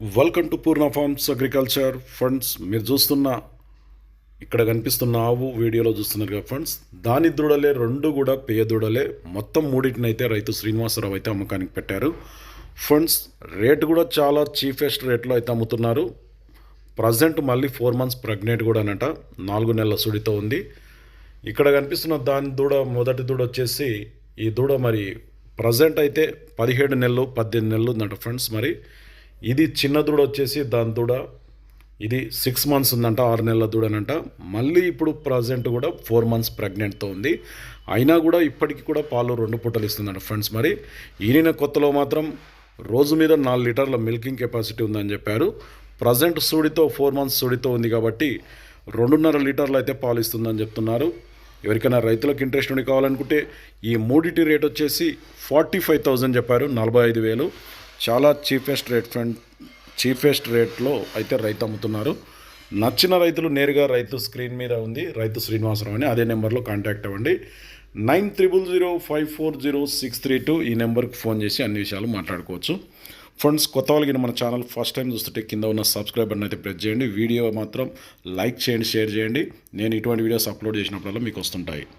Welcome to Purna farms agriculture funds మీరు చూస్తున్న ఇక్కడ కనిపిస్తున్న ఆవు వీడియోలో చూస్తున్నారు కదా దాని దూడలే రెండు కూడా పేయ దూడలే. మొత్తం మూడింటిని అయితే రైతు శ్రీనివాసరావు అయితే అమ్మకానికి పెట్టారు. ఫండ్స్ రేటు కూడా చాలా చీఫెస్ట్ రేట్లో అయితే అమ్ముతున్నారు. ప్రజెంట్ మళ్ళీ ఫోర్ మంత్స్ ప్రెగ్నెంట్ కూడా అనట నాలుగు నెలల సుడితో ఉంది. ఇక్కడ కనిపిస్తున్న దాని దూడ మొదటి దూడ వచ్చేసి ఈ దూడ మరి ప్రజెంట్ అయితే పదిహేడు నెలలు పద్దెనిమిది నెలలు ఉందంట ఫ్రెండ్స్ మరి. ఇది చిన్న దూడ వచ్చేసి దాని దూడ. ఇది సిక్స్ మంత్స్ ఉందంట ఆరు నెలల దూడనంట. మళ్ళీ ఇప్పుడు ప్రజెంట్ కూడా ఫోర్ మంత్స్ ప్రెగ్నెంట్తో ఉంది. అయినా కూడా ఇప్పటికి కూడా పాలు రెండు పూటలు ఇస్తుందంట ఫ్రెండ్స్ మరి. ఈయన కొత్తలో మాత్రం రోజు మీద నాలుగు లీటర్ల మిల్కింగ్ కెపాసిటీ ఉందని చెప్పారు. ప్రజెంట్ సూడితో ఫోర్ మంత్స్ సూడితో ఉంది కాబట్టి రెండున్నర లీటర్లు అయితే పాలు ఇస్తుందని చెప్తున్నారు. ఎవరికైనా రైతులకు ఇంట్రెస్ట్ ఉండి కావాలనుకుంటే ఈ మూడిటి రేట్ వచ్చేసి ఫార్టీ ఫైవ్ థౌజండ్ చెప్పారు నలభై ఐదు వేలు. చాలా చీఫెస్ట్ రేట్ ఫ్రెండ్ చీఫెస్ట్ రేట్లో అయితే రైతు అమ్ముతున్నారు. నచ్చిన రైతులు నేరుగా రైతు స్క్రీన్ మీద ఉంది రైతు శ్రీనివాసరావు అని. అదే నెంబర్లో కాంటాక్ట్ అవ్వండి. Nine triple zero five four zero six three two ఈ నెంబర్కి ఫోన్ చేసి అన్ని విషయాలు మాట్లాడుకోవచ్చు. ఫ్రెండ్స్ కొత్త వాళ్ళకి మన ఛానల్ ఫస్ట్ టైం చూస్తుంటే కింద ఉన్న సబ్స్క్రైబ్ బటన్ అయితే ప్రెస్ చేయండి. వీడియో మాత్రం లైక్ చేయండి షేర్ చేయండి. నేను ఇటువంటి వీడియోస్ అప్లోడ్ చేసినప్పుడల్లా మీకు వస్తుంటాయి.